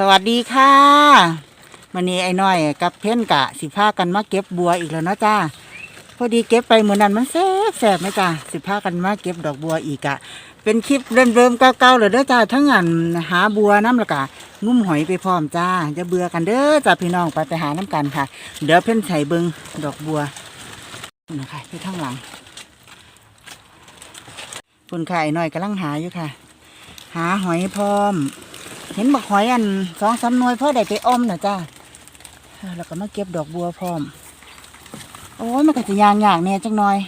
สวัสดีค่ะวันนี้ไอ้น้อยกับเพื่อนกะสิพากันมาเก็บบัวอีกแล้วนะจ้าพอดีเก็บไปเหมือนนั้นมันแซ่บแซ่บไหมจ้าสิพากันมาเก็บดอกบัวอีกอะเป็นคลิปเริ่มๆเก่าๆเลยเด้อจ้าทั้งอันหาบัวน้ำละกะงุ้มหอยไปพร้อมจ้าจะเบื่อกันเด้อจ้าพี่น้องไปไปหาน้ำกันค่ะ เดี๋ยวเพื่อนใส่เบิงดอกบัวนะคะที่ข้างหลังคุณค่ะไอ้น้อยกำลังหาอยู่ค่ะ หาหอยพร้อม เห็นบักหอยอันสองสามหน่วยพ่อได้ไปอ้อมนะจ้าเออแล้วก็มาเก็บดอกบัวพร้อม โอ้ยมันก็จะยางยากเนี่ยจังหน่อย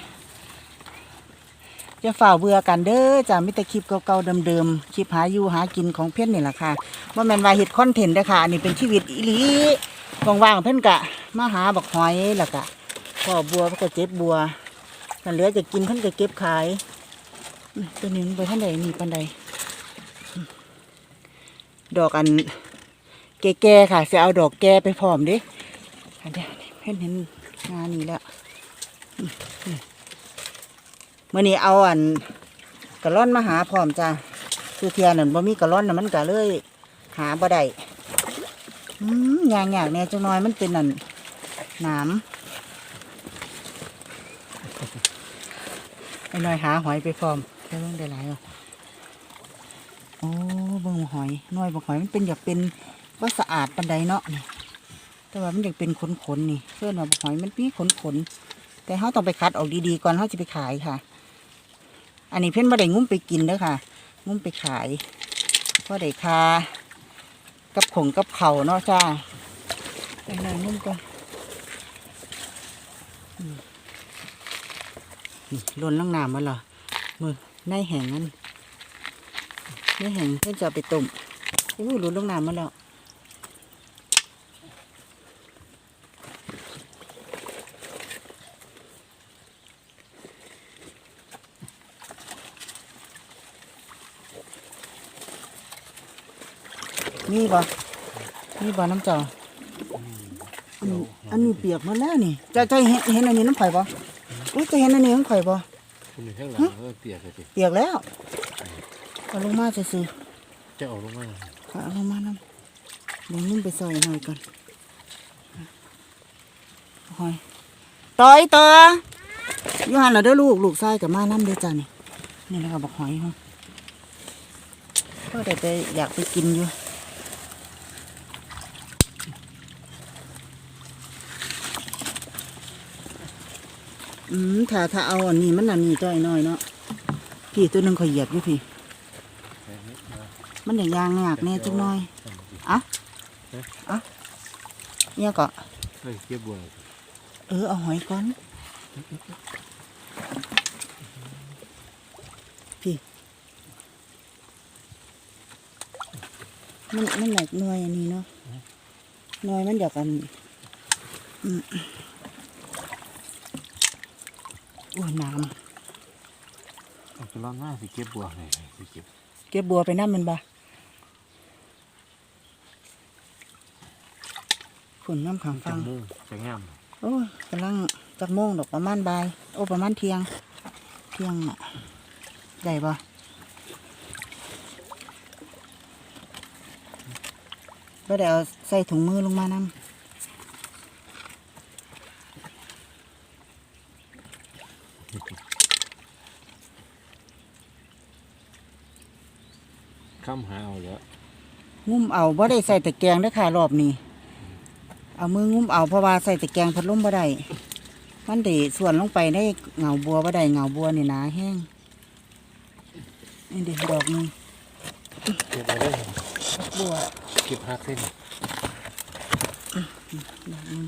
จะฝ่าเบื่อกันเด้อจ้ามิตรคลิปเก่าๆเดิมๆคลิปหาอยู่หากินของเพื่อนนี่แหละค่ะว่าแมนว่าเฮ็ดคอนเทนต์เด้อค่ะ อันนี้เป็นชีวิตอีหลีว่างๆเพื่อนกะมาหาบักหอยแล้วก็พ่อบัวเพื่นก็เจ็บบัวถ้าเหลือจะกินเพื่อนก็เก็บขายตัวนี้มันไปท่านใดนี่ปันใด ดอกอันแก่ๆค่ะจะเอาดอกแก่ไปพร้อมดิอันเดียวเห็นเห็นงานนี้แล้วอืมอืมมื่อนี้เอาอันกระล่อนมาหาพร้อมจ้าคือเทียนนั่นบ่มีกระล่อนน่ะมันก็เลย หาบ่ได้อืมยางยากๆแน่ยจังน้อยมันเป็นนั่นหนามไอ้น้อยหาหอยไปพร้อมได้เบิ่งได้หลายอะ โอ้เบิ่งหอยน่อยบักหอยมันเป็นอยากเป็นว่าสะอาดปันใดเนาะนี่แต่ว่ามันอยากเป็นขนขนนี่เพื่อนว่าบักหอยมันมีขนขนแต่เขาต้องไปคัดออกดีๆก่อนเขาจะไปขายค่ะ อันนี้เพื่อนบ่ได้งุ้มไปกินเด้อค่ะ งุ้มไปขายเพราะได้คากับผงกับเข่าเนาะจ้าไปหน่อยงุ้มก่อนนี่ล่นลังน้ำมาเหรอมือในแห้งนั่น ไม่แห้งเพื่อนจะเอาไปต้มอู้หลุดลงน้ำมาแล้วนี่บ่นี่บ่น้ำเจ้าอันนี้อันนี้เปียกหมาแล้วนี่จะจะเห็นเห็นอันนี้น้ำไผ่บ่อุ้ยจะเห็นอันนี้น้ำไผ่บ่คุณอยู่ข้างหลังเออเปียกเลยสิเปียกแล้ว เอาลงมาซื่อจะเอาลงมาๆค่ะเอาลงมาน้ำเดี๋ยวนุ่มไปใส่หน่อยก่อนหอยต่อยต่ออยูหันน่ะเด้อลูกลูกไส้กับมาน้ำเด้อจ้านี่นี่แล้วก็บอกหอยฮะก็ได้ไปอยากไปกินอยู่อืมถ้าถ้าเอาอันนี้มันอันนี้จ้อยน้อยเนาะพี่ตัวหนึงขอยเหยียบอยู่พี่ มันอย่างยางยากแน่จังน้อยอะอะเนี่ยก็เฮ้ยเก็บบัวเออเอาหอยก่อนพี่มันมันหนักหน่วยอันนี้เนาะหน่วยมันอยากกันอืมอ้วนน้เอาไปร้อนมากสิเก็บบัวหน่อยสิเก็บำเก็บบัวไปน้ำมันบ่ ฝุ่นน้ำขังจะฟังมุ่งจะงามโอ้ยกำลังจักโมงดอกประมาณบ่ายโอ้ประมาณเที่ยง เที่ยงอะได้ปะก็เดี๋ยวใส่ถุงมือลงมานำข้ามหาเอาแล้วงุ้มเอาบ่ได้ใส่ตะแกรงเด้อค่ะรอบนี้ เอามืองุ้มเอาเพราะว่าใส่ตะแกรงพัดลมบ่ได้มันได้ส่วนลงไปได้เหงาบัวบ่ได้เหงาบัวนี่หนาแห้งนี่เด็ดอกนี้เก็บเอาได้บัวเก็บหักเส้นดอกนี้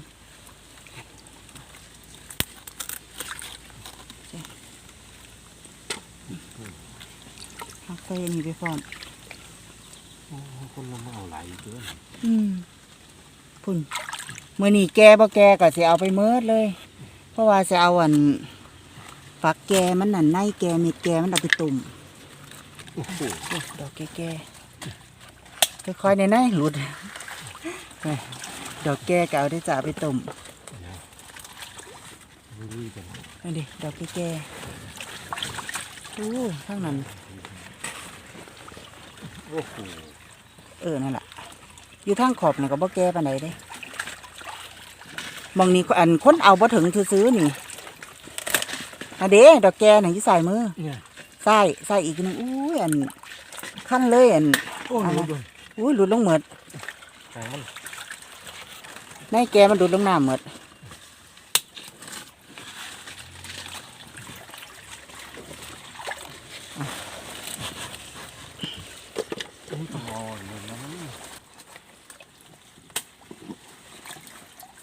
หักใส่อันนี้ไปพร้อมโอ้คนละมาเอาหลายเกินอืมพุ่น มื่อนี้แกบ่แกก็สิเอาไปเมิดเลย เพราะว่าจะเอาอันฝักแกมันนั่นในแกเม็ดแกมันเอาไปตุ่มโอ้โหดอกแกแกค่อยๆในในหลุดดอกแกก็เอาได้จะเอาไปตุ่มอันนี่ดิดอกแกแกโอ้ข้างนั้นโอ้โหเออนั่นแหละอยู่ทางขอบนี่ก็บ่แก่ปานใดเด้ บางนี้อันคนเอาบ่ถึงซื้อๆนี่อันเด้ดอกแก่นี่อยู่สายมือเนี่ยใส่ใส่อีกหนึงอุ้ยอันขั้นเลยอันโอ้ยดูอุ้ยหลุดลงหมดหางมันในแกมันหลุดลงน้ำหมดอุ้ยต้องเอาเลยนะ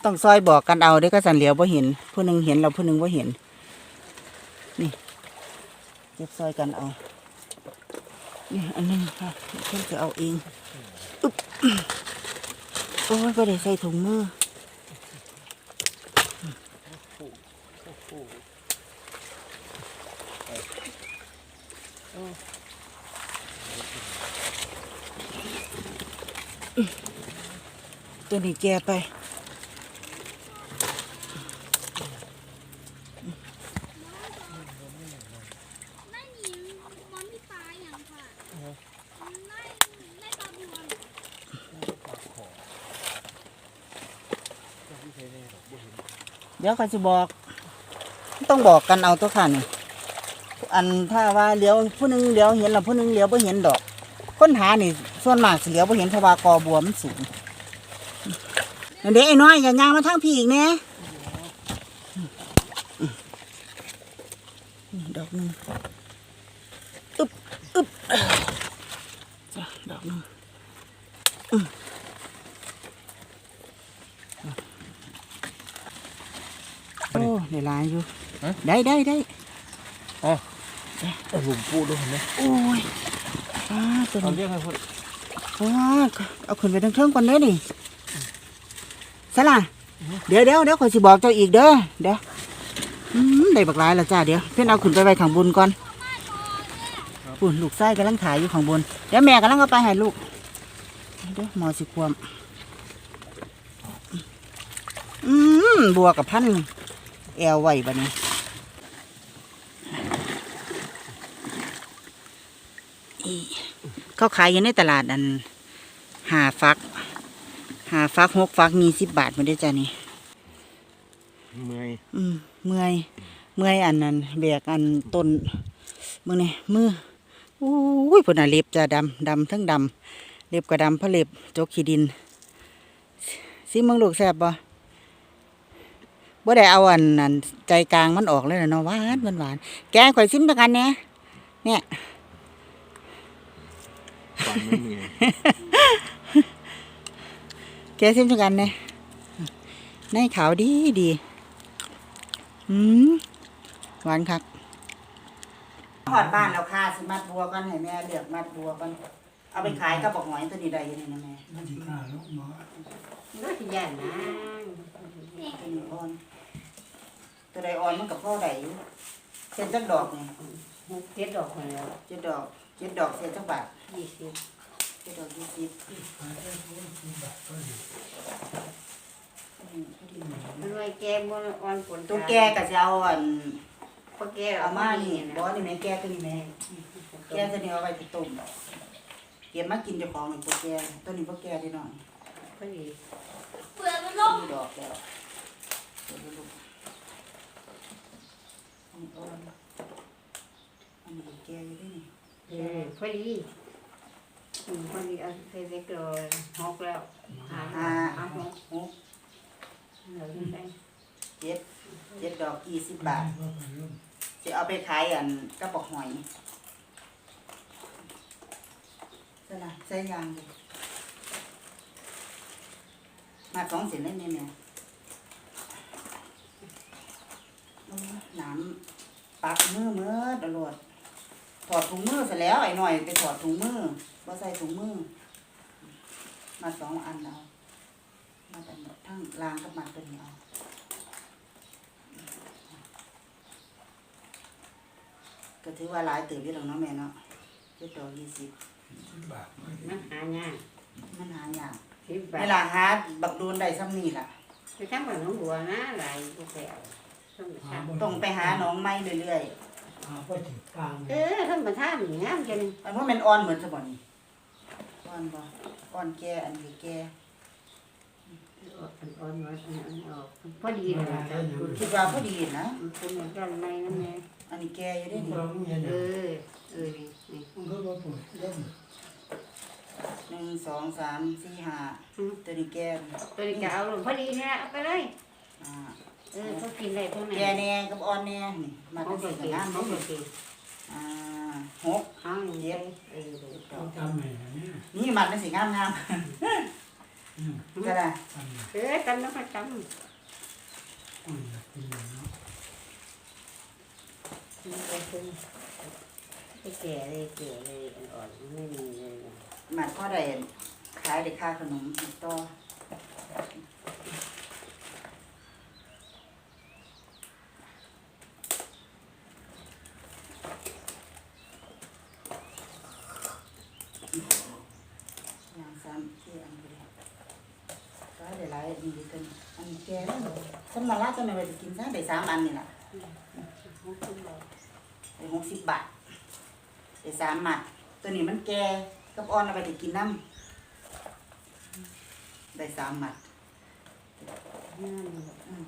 ต้องซอยบอกกันเอาเด้อก็สันเหลียวบ่เห็น ผู้หนึงเห็นเราผู้หนึงบ่เห็น นี่เก็บซอยกันเอา นี่อันนึงค่ะเพิ่นจะเอาเองอึ๊บโอ้ยบ่ได้ใส่ถุงมือตัวนี้แกไป ไม่มีมันมีปลาอย่างค่ะไม่ไม่ปลาบวม เดี๋ยวเขาจะบอก ต้องบอกกันเอาตัวค่ะนี่อันถ้าว่าเลี้ยวผู้หนึงเลี้ยวเห็นแล้วผู้หนึงเลี้ยวบ่เห็นดอก ค้นหานี่ ส่วนมากสิเลี้ยวบ่เห็นเพราะว่ากอบัวมันสูงเด็กไอ้น้อยอย่ายางมาทางพี่อีกแน่นี่ดอกหนึงอึบอึบดอกหนึง โอ้ได้หลายอยู่ได้ได้ได้เอาหลุมปูด้วยเห็นไหมโอ้ยอ้าตัวเอานี้เรียกให้พูดว้าเอาขึ้นไปทั้งเทิงก่อนเด้อนี่สละเดี๋ยวเดี๋ยวเดี๋ยวขอยสิบอกเจ้าอีกเด้อเดี๋ยวอืมได้บักหลายแล้วจ้าเดี๋ยวเพื่อนเอาขึ้นไปไว้ข้างบนก่อนปุ่นลูกไส้กำลังถ่ายอยู่ข้างบนเดี๋ยวแม่กำลังเอาไปให้ลูกเดี๋ยวหมอสิควมอืมบัวกับพัน แอลไว้บัดนี้อีเขาขายอยู่ในตลาดอันหาฟัก หาฟักหกฟักมีสิบบาทมาได้อจ้านี่เมื่อยอืมเมื่อยเมื่อยอันนั้นแบกอันต้นมือนี่มืออุ้ยผลน่ะเล็บจะดำดำทั้งดำเล็บก็ดำเพราะเล็บจกขี้ดินซิมึงลูกแซ่บบ่ บ่ได้เอาอันนั้นใจกลางมันออกเลยนะเนาะหวานหวานหวานแกงข่อยซิมตะกันเนี่ยเนี่ยปานไม่เมื่อยแกซิมตะกันเนี่ยในขาวดีดีอืมหวานคักหอดบ้านแล้วค่ะสิมัดบัวกันให้แม่เลือกมัดบัวกันเอาไปขายก็บอกหอยตัวนี้ได้อยังไงนะแม่มันสิฆ่าลูกหมา nó thì già nè ตัวนี้อ่อน ตัวใดอ่อนมันกับพ่อใดอยู่เส้นจักดอกนี่ một tiết đỏ hồi là เจ็ดดอกเจ็ดดอกเส้นจักบาท gì xí เจ็ดดอกยี่สิบ nó nuôi kem nó on cuốn ตัวแกก็จะเอาอัน có ke เอา là มา ma นี่ nè บอกนี่แม่แกตัวนี้แม่แกตัวนี้เอาไว้ที่ต้มเก็บมากินเจ้าของนี่ตัวแกตัวนี้พวกแกที่น้อง có gì เปลือกมันล่มมีดอกแล้วเดี๋ยวดูลูกอันนี้ อ่อนอันนี้แกอยู่ด้วยนี่ ừ có gì ừ, có gì ăn phê phê rồi hốt rồi à ห้า à hốt หก rồi đây เจ็ดเจ็ดดอกยี่สิบบาทจะเอาไปขายอันกระบอกหอยใช่ไหมใช่ยังดิมาสองเสร็จแล้วเนี่ยเนี่ยโอ้ยน้ำ ปักมือเมื่อตลอดถอดถุงมือเสร็จแล้วไอ้หน่อยไปถอดถุงมือว่าใส่ถุงมือ มาสองอันเอามาแต่ทั้งรางกับมาตัวนี้เอาก็ถือว่าหลายตื่นที่หรอกเนาะแม่เนาะเจ็ดดอกยี่สิบ nó à nha มันหายาก thì เว bà ลาหาบักโดนได้ซ้ำนี่ล่ะ cái chắc mà nó bùa nó lại có kẹo xong rồi sao ต้องไปหาหน้องไม้เรื่อยหาไปถึงกลาง ừ không mà tha mình ngắm cho nên ๆมันเพราะมันอ่อนเหมือนสมอนี่อ่อนบ่อ่อนแก่อันนี้แก่ออกอ่อนๆอันอันออกพอดีเลยจ้ะคุณคิดว่าพอดีนะ มันเป็นอย่างกันในนั่นแหละอันนี้แก่อยู่ได้นี่เออเออนี่นี่หนึ่งสองสามสี่ห้าตัวนี้แก่ตัวนี้จะเอาลงพอดีเนี่ยเอาไปเลยอ่า เออเขากินได้เท่าไหร่แก่แน่กับอ่อนแน่นี่มาเขาเป็นก็สีกินงามเขาก็นี่กินอ่าหกเอาอย่างเงี้ยเออเดี๋ยวต่อนี่มันเป็นสีงามงามก็ได้เออกันแล้วก็จำนี่ไปขึ้นไปแก่เลยแก่เลยอ่อนๆไม่มีเลยมันก็ได้ขายได้ค่าขนมอีกต่ออย่างสามที่อันเดียว ก็ได้หลายดีกันอันแก่แล้วสมมาลาจะไม่ไปกินซะได้สามอันนี่แหละได้หกสิบบาทได้สามหมัดตัวนี้มันแก่กับอ่อนเอาไปได้กินน้ำได้สามหมัดนั่นอืม